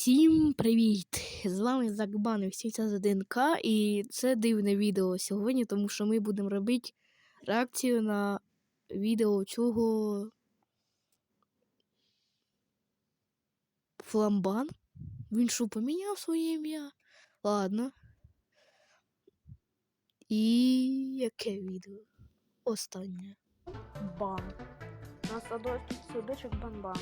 Всім привіт! З вами Закбан 81К і це дивне відео сьогодні, тому що ми будемо робити реакцію на відео цього Фламбан. Він що поміняв своє ім'я? Ладно. І яке відео? Останнє. Бан. Садочок, садочок бан-бан.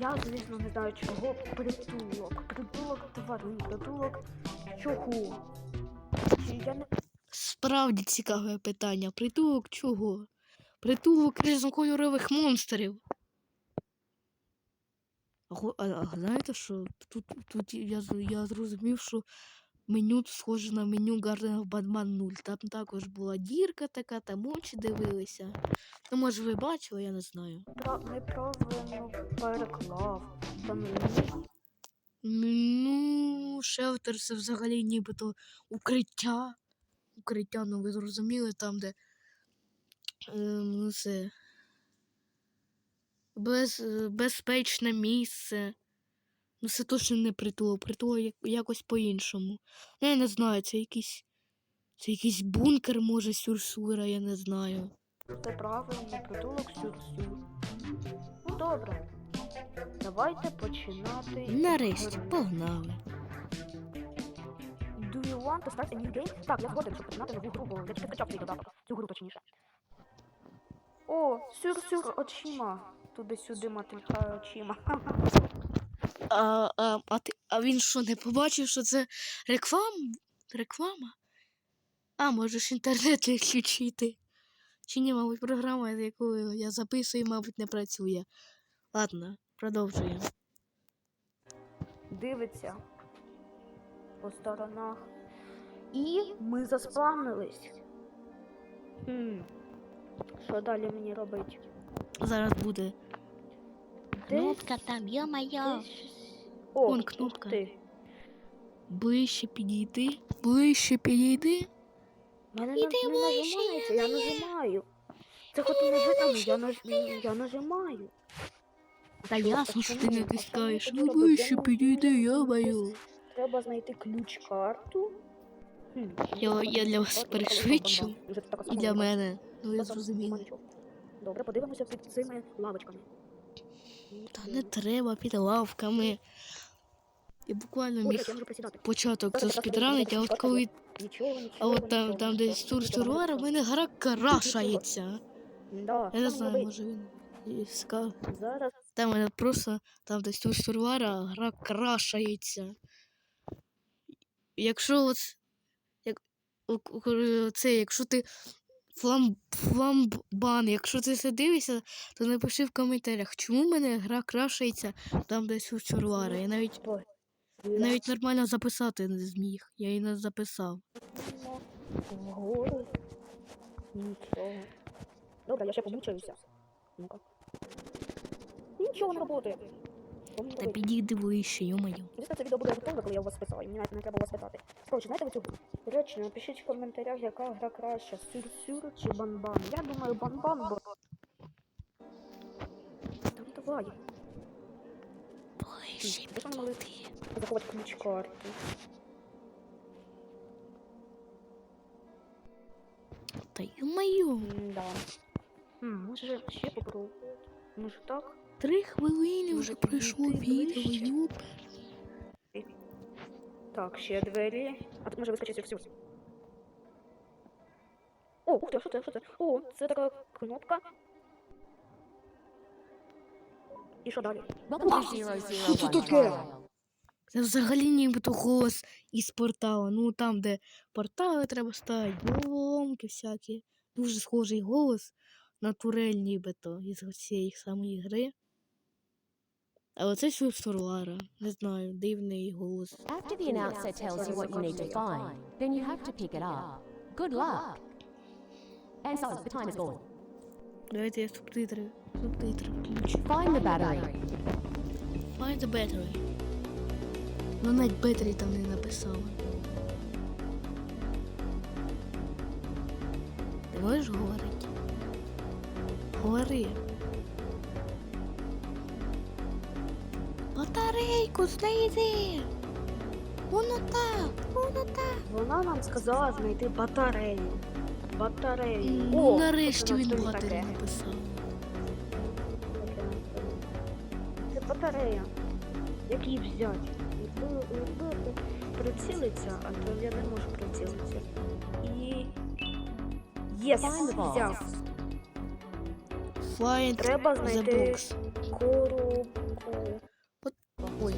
Я, звісно, не знаю чого. Притулок. Притулок тварин. Притулок чого? Я не Справді цікаве питання. Притулок чого? Притулок різнокольорових монстрів. А, а, знаєте що? Тут, тут я, я зрозумів, що меню схоже на меню Garden of Batman 0. Там також була дірка така, там очі дивилися. Ну, може, ви бачили, я не знаю. пра- неправильно переклав? Та ну, шелтер це взагалі нібито укриття. Укриття, ну ви зрозуміли, там, де ем, ну, це без, безпечне місце. Ну, це точно не притулок, притулок як- якось по-іншому. Я не знаю, це якийсь. Це якийсь бункер, може, сюрсура, я не знаю. Це правильно, притулок сюр-сюр. Ну добре. Давайте починати. Нарешті, погнали. Do you want to start a new game? Так, я згоден, щоб починати нову гру, бо я тільки скачав цей додаток. Цю гру точніше. О, сюр-сюр очима. Туди-сюди мотильхає очима. А, а, а, ти, а він що, не побачив, що це реклам... реклама? А, можеш інтернет відключити. Чи ні, мабуть, програма, з якою я записую, мабуть, не працює. Ладно, продовжуємо. Дивиться по сторонах. І ми заспавнились. Хм. Що далі мені робити? Зараз буде. Десь- Кнопка там, йо-моє. О, Вон кнопка. ти. Ближче підійди. Ближче підійди. Мене не, не нажимається, я я нажимаю. Це хоч не видно, я, наж... я нажимаю. Та ясно, що ти не мені Ну ближче підійди, розумію, йо-моє. Треба знайти ключ-карту. Я, я для вас перешвидшу. І для мене. Ну там зрозуміли. нічого. Добре, подивимося під цими лавочками. Та не треба під лавками. І буквально міг початок це спідранить, а от коли. А от там, там десь тур нічого, в мене гра крашається. Я не знаю, може він і сказав. Там мене просто там десь тур Сурвара, гра крашається. Якщо от. Як, це, якщо ти флам, фламбан, якщо ти це дивишся, то напиши в коментарях, чому в мене гра крашається там десь у Сурвара. Я навіть Навіть нормально записати не зміг. Я її не записав. Вгору. Нічого. Добре, я ще помучаюся. Ну-ка. Нічого не працює. Та підійди ближче, йомаю. Звісно, це відео буде готове, коли я у вас списала, і мені навіть не треба вас питати. Коротше, знаєте ви цю До речі, напишіть в коментарях, яка гра краща, сюр-сюр чи бан-бан. Я думаю, бан-бан, бо... Там давай. Ближче Де ж вони могли підійди. заховати ключ-карти? Та йомаю. М-да. Хм, може ще попробувати? Може так? Три хвилини Може, вже пройшло підійти відео, ближче? юп. Так, ще двері. А тут може вискочити всю. О, ух ти, а що це? Що це? О, це така кнопка. І що далі? Welcome to Zero Zero Що One таке? Це взагалі нібито голос із портала. Ну там, де портали треба ставити, головоломки всякі. Дуже схожий голос на турель нібито із цієї самої гри. А оце Сурвара. Не знаю, дивний голос. After the announcer tells you what you need to find, then you have to pick it up. Good luck. And so, the time is gone. Давайте я субтитри. Субтитри включу. Find the battery. Find the battery. Ну навіть battery там не написали. Ти можеш говорити? Говори. Батарейку знайди. Воно так, воно так. Вона нам сказала знайти батарею. Батарею. Ну, О, нарешті він це багато таке? написав. Це батарея. Як її взяти? Прицілиться, а то я не можу прицілитися. І. Єс! Find the box. Взяв. Find Треба знайти коробку. Ой.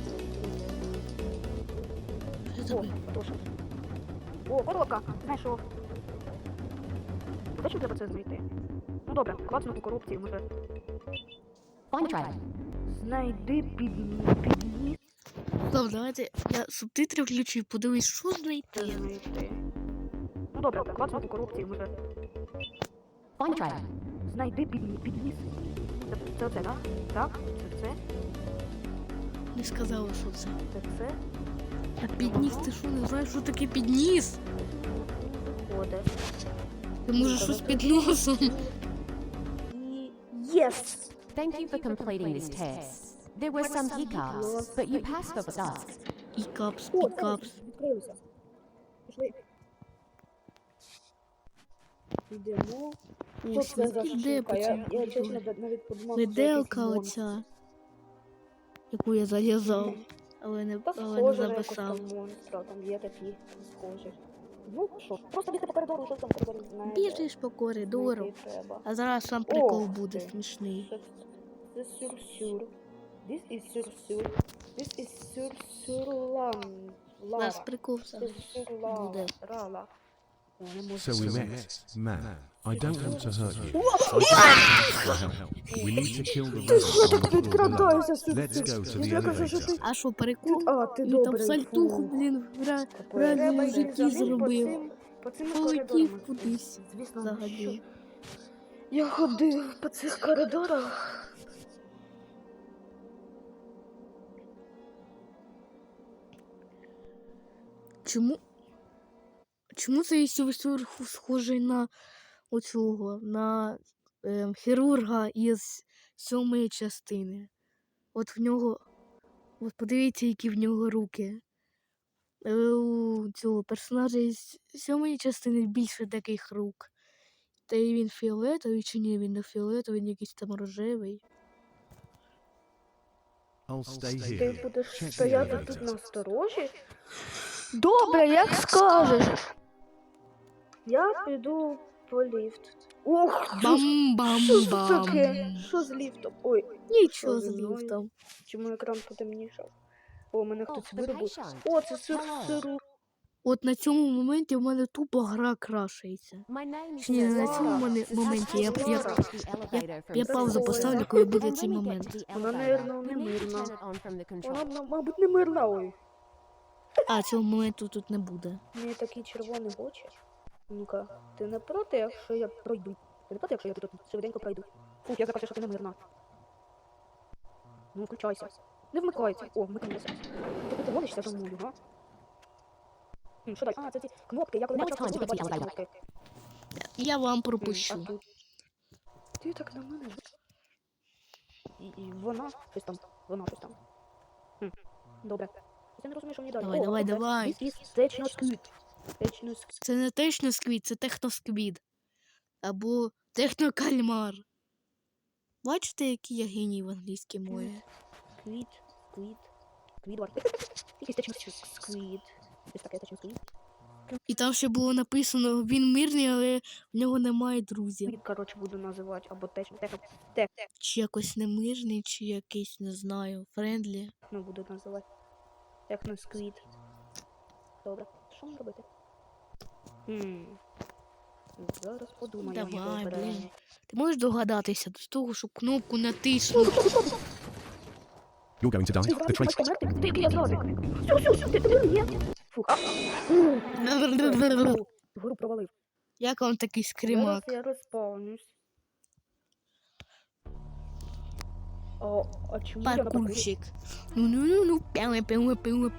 О, тоже. О, коробка! Знайшов. Де треба це знайти? Ну добре, клацну по коробці, може. Знайди підніс. Стоп, давайте я субтитри включу, подивись, що це знайти. Ну добре, по коробці, може. The. Знайди підніс. Підніс. Це, це оце, так? Так? Це це? Не сказала, що це. Це це? А підніс, ти що, не знаєш, що таке підніс? Виходить. Ти може щось під носом. І... Єс! Thank you for completing this test. There were some hiccups, but you passed the test. І капс, О, і капс. відкрилося. Пішли. Йдемо. Що Ось, це за іде штука? Я, я по чесно навіть подумав, що це Виделка якийсь оця, яку я залізав, але не, Та але не схоже на якогось записав. там монстра, там є такі схожі. Ну що ж, просто бігти по коридору, що там в знає. Біжиш по коридору, а зараз сам прикол буде смішний. Це сюрсюр. This is сюрсюр. This is. Зараз Лара. прикол Це сам буде. Рала. So we met. Man, I don't want to hurt you. I just want to help. We need to kill the below. Let's go to the elevator. А що, прикол? А, ти Він там добрий. сальтуху, блін, в ре- в реальному житті за по цим- По Полетів кудись Звісно, що- Я ходив по цих коридорах. Чому? Чому цей сюрсюр схожий на оцього, на ем, хірурга із сьомої частини? От в нього. От подивіться, які в нього руки. Е, У цього персонажа із сьомої частини більше таких рук. Та й він фіолетовий чи ні, він не фіолетовий, він якийсь там рожевий. I'll stay Ти будеш стояти тут на сторожі? Добре, як скажеш. Я піду по ліфт. Ох, що ж- що ж таке? Бам-бам-бам. Що з ліфтом? Ой, Нічого з ліфтом. чому екран потемнішав? О, мене хтось вирубив. О, це сир сиру. От на цьому моменті в мене тупо гра крашається. Ні, на цьому моменті моменті я, я, я, я паузу поставлю, коли буде цей момент. Вона, you не мирна. Вона, мабуть, не мирна, ой. А, цього моменту тут не буде. У неї такі червоні очі. Ну-ка, ти не проти, якщо я пройду? Ти не проти, якщо я тут швиденько пройду? Фух, я закажу, що ти не мирна. Ну, включайся. Не вмикається. О, вмикнулося. Ти ти гонишся за мною, га? Хм, Що далі? А, це ці кнопки. Я коли бачу, elevator. кнопки. Я вам М, пропущу. а тут? Ти так на мене. І, і вона щось там. Вона щось там. Хм. Добре. Я не розумію, що мені далі. Давай, О, давай, оце. давай. This is Technoskid. Technoskid. Це не техносквід, це техносквід. Або технокальмар. Бачите, який я геній в англійській мові? Сквід, сквід, сквідвард. Якийсь точно сквід. Щось таке точно сквід. І там ще було написано, він мирний, але в нього немає друзів. Сквід, коротше, буду називати, або техно, техно, техно Чи якось немирний, чи якийсь, не знаю, френдлі. буду називати. Техно сквід. Добре, що мені робити? Хм. Зараз подумаємо. Давай, блін. Ти можеш догадатися до того, щоб кнопку натиснути. You're going to die. The. Фух, Гру провалив. Як вам такий скримак? Зараз я розповнюсь. О, а чому? Паркурщик. Ну ну ну ну пяме пяме пяме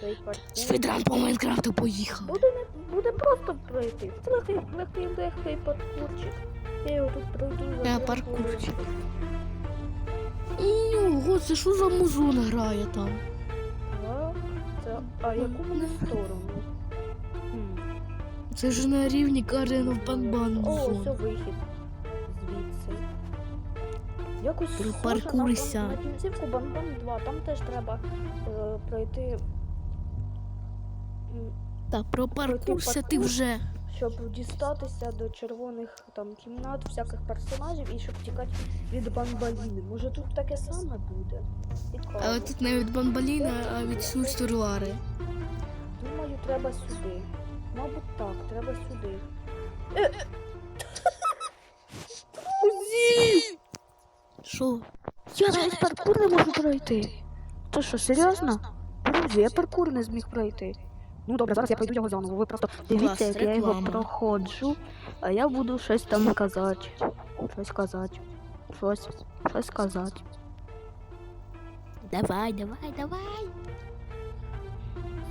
Цей паркур по Майнкрафту поїхав. Буде, не, буде просто пройти. Це легкий, легкий, легкий паркурчик. Я його тут пройду Я дві паркурчик. Ого, це що за музон грає там? Так, це... А яку вони сторону? Хм. Це ж на рівні Карена Банбан О, музон. вихід. Якось Припаркурися. На кінцівку Банбан 2. Там теж треба е, пройти, Та пропаркурся ти паркур. вже. щоб дістатися до червоних там кімнат, всяких персонажів і щоб тікати від Банбаліни. Може тут таке саме буде? Цікаво. Але тут не від Бамбаліна, а від Сульстурлари. Думаю, треба сюди. Мабуть, так, треба сюди. Що? Я навіть паркур не можу пройти. Це що, серйозно? Друзі, я паркур не зміг пройти. Ну добре, зараз я пройду його заново. Ви просто дивіться, як я його проходжу, а я буду щось там казати. Щось казати. Щось, щось казати. Давай, давай, давай.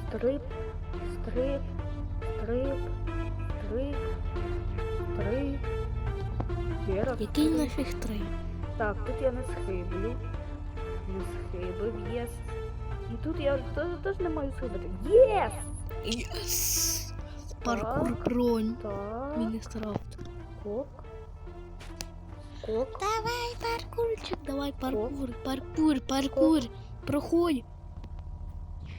Стрип, стрип, стрип, стрип, стрип. Який стрип. нафіг три? Так, тут я не схиблю. Не схибив, єс. І тут я теж не маю схибити. Єс! Єс! Паркур бронь. Так, Міністрафт. кок. Кок. Давай, паркурчик, давай, паркур, паркур, паркур. Проходь.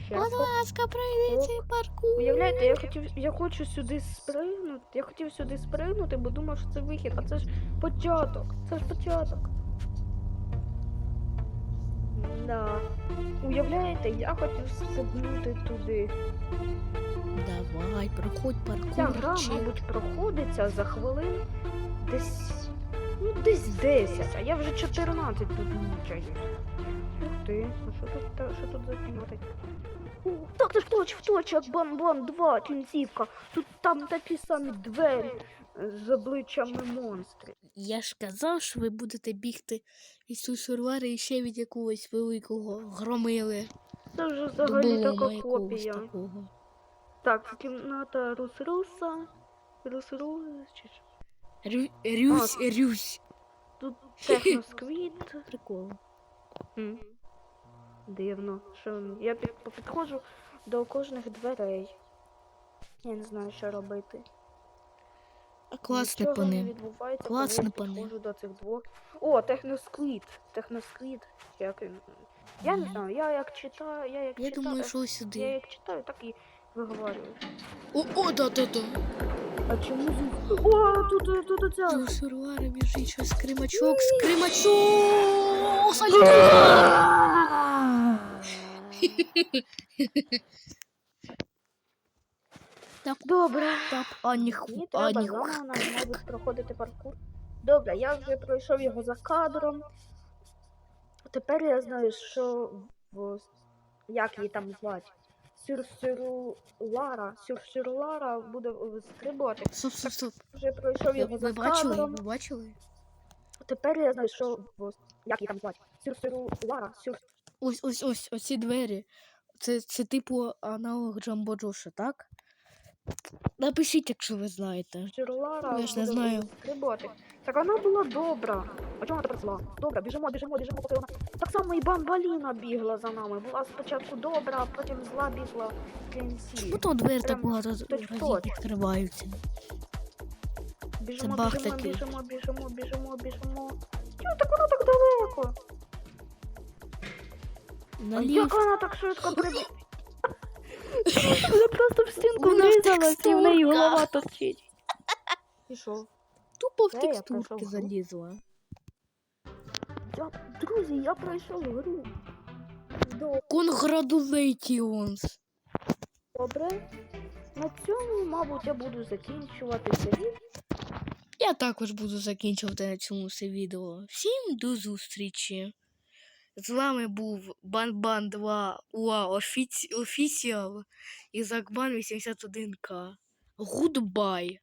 Будь ласка, пройди цей паркур. Уявляєте, я хотів, я хочу сюди спригнути. Я хотів сюди спригнути, бо думав, що це вихід, а це ж початок. Це ж початок. Да. Уявляєте, я хотів стрибнути туди. Давай, проходь Ця гра, паркурчик. мабуть, проходиться за хвилин десь. Ну, десь 10, а я вже 14 тут мучаюсь. Ух ти, а що тут, та- що тут за кімната? О, Так, це ж точно, точно, бам-бам 2, кінцівка. Тут там такі самі двері з обличчями монстрів. Я ж казав, що ви будете бігти від сусурвари і ще від якогось великого громили. Це вже взагалі така копія. такого. Так, кімната Рус-Руса. Рус-Рус, чи? Рю... Рюсь, рюсь. Тут техносквіт. Прикол. М. Дивно, що я підходжу до кожних дверей. Я не знаю, що робити. Класне Нічого не пане. відбувається, Класне, я підходжу до цих двох. О, техносквіт. Техносквіт. Як він? Я не знаю, я як читаю, я як Я читаю, думаю, що я сюди. як читаю, так і виговорюю. О, о, да, да, да. А чому? О, тут, тут оця. Сусурвари біжить щось скримачок, скримачок! Салют! Так, Добре. так, а ніху, Мені треба ніху. заново нам, мабуть, проходити паркур. Добре, я вже пройшов його за кадром. Тепер я знаю, що в... як її там звати? Сюрсюрулара. Сюрсюрулара буде е, стрибати. Стоп, стоп, стоп. Вже пройшов Ви, його за бачили? кадром. Ви бачили? Тепер я знаю, що в... як її там звати? Сюрсюрулара. Сюр... Ось, ось, ось, оці двері. Це, це типу аналог Джамбо Джоша, так? Напишіть, якщо ви знаєте. Сюрсюрулара Я ж не знаю. стрибати. Так вона була добра. А чому вона тепер зла? Добре, біжимо, біжимо, біжимо, поки вона. Так само і бамбаліна бігла за нами. Була спочатку добра, а потім зла бігла в кінці. Чому то двері так багато разів відкриваються? Біжимо, баг біжимо, такий. біжимо, біжимо, біжимо, біжимо. Чого так вона так далеко? А Налів. як вона так швидко прибігла? Вона просто в стінку Вона в врізалась і в неї голова торчить. І що? Тупо в Де я текстурки пройшов залізла. Я, друзі, я пройшов гру. Добре. Congratulations! Добре. На цьому, мабуть, я буду закінчувати це відео. Я також буду закінчувати на цьому все відео. Всім до зустрічі! З вами був Банбан 2 УА Офіці... Офіціал і Закбан 81К. Гудбай!